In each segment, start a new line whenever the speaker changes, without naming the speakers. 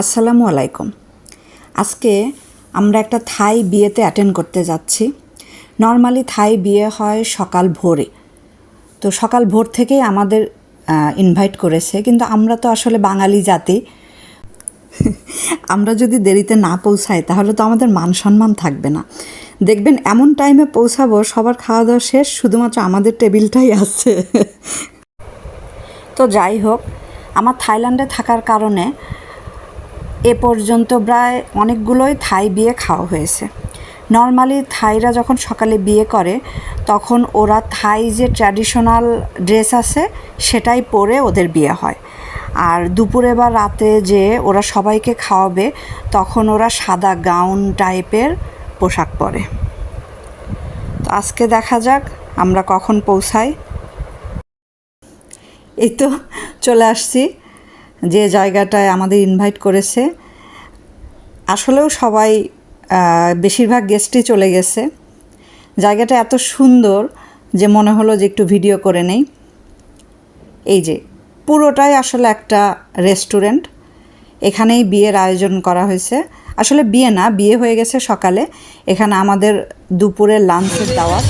আসসালামু আলাইকুম। আজকে আমরা একটা থাই বিয়েতে অ্যাটেন্ড করতে যাচ্ছি। নর্মালি থাই বিয়ে হয় সকাল ভোরে। তো সকাল ভোর থেকেই আমাদের ইনভাইট করেছে। কিন্তু আমরা তো আসলে বাঙালি জাতি। আমরা যদি দেরিতে না পৌঁছাই, তাহলে তো আমাদের মান সম্মান থাকবে না। দেখবেন এমন টাইমে পৌঁছাবো, সবার খাওয়া দাওয়া শেষ, শুধুমাত্র আমাদের টেবিলটাই আছে। তো যাই হোক, আমার থাইল্যান্ডে থাকার কারণে এ পর্যন্ত প্রায় অনেকগুলোই থাই বিয়ে খাওয়া হয়েছে। নর্মালি থাইরা যখন সকালে বিয়ে করে, তখন ওরা থাই যে ট্র্যাডিশনাল ড্রেস আছে, সেটাই পরে ওদের বিয়ে হয়। আর দুপুরে বা রাতে যে ওরা সবাইকে খাওয়াবে, তখন ওরা সাদা গাউন টাইপের পোশাক পরে। তো আজকে দেখা যাক, আমরা কখন পৌঁছাই। এই তো চলে আসছি। যে জায়গাটায় আমাদের ইনভাইট করেছে, আসলেও সবাই বেশিরভাগ গেস্টই চলে গেছে। জায়গাটা এত সুন্দর যে মনে হলো যে একটু ভিডিও করে নেই। এই যে, পুরোটাই আসলে একটা রেস্টুরেন্ট এখানেই বিয়ের আয়োজন করা হয়েছে। আসলে বিয়ে না, বিয়ে হয়ে গেছে সকালে। এখানে আমাদের দুপুরের লাঞ্চের দাওয়াত।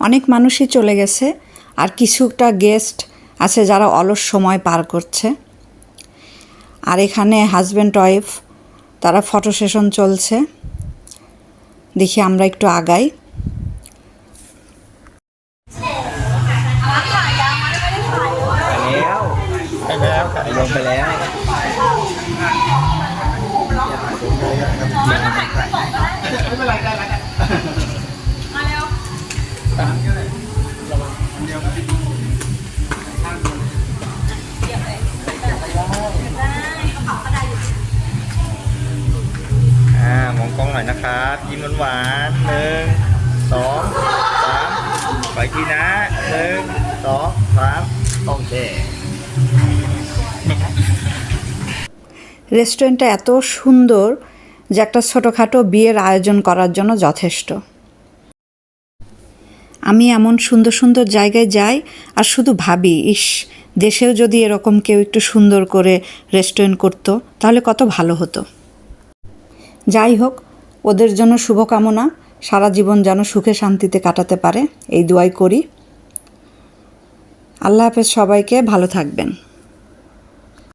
অনেক মানুষই চলে গেছে আর কিছুটা গেস্ট আছে যারা অলস সময় পার করছে। আর এখানে হাজব্যান্ড ওয়াইফ তারা ফটো সেশন চলছে। দেখি আমরা একটু আগাই।
อ่ามองกล้องหน่อยนะครับยิ้มหวานๆหนึ่งสองสามไปทีนะหนึ่งสองสามโอเค
রেস্টুরেন্টটা এত সুন্দর যে একটা ছোটোখাটো বিয়ের আয়োজন করার জন্য যথেষ্ট আমি এমন সুন্দর সুন্দর জায়গায় যাই আর শুধু ভাবি, ইস, দেশেও যদি এরকম কেউ একটু সুন্দর করে রেস্টুরেন্ট করতো, তাহলে কত ভালো হতো। যাই হোক, ওদের জন্য শুভকামনা, সারা জীবন যেন সুখে শান্তিতে কাটাতে পারে, এই দোয়াই করি। আল্লাহ হাফেজ সবাইকে ভালো থাকবেন।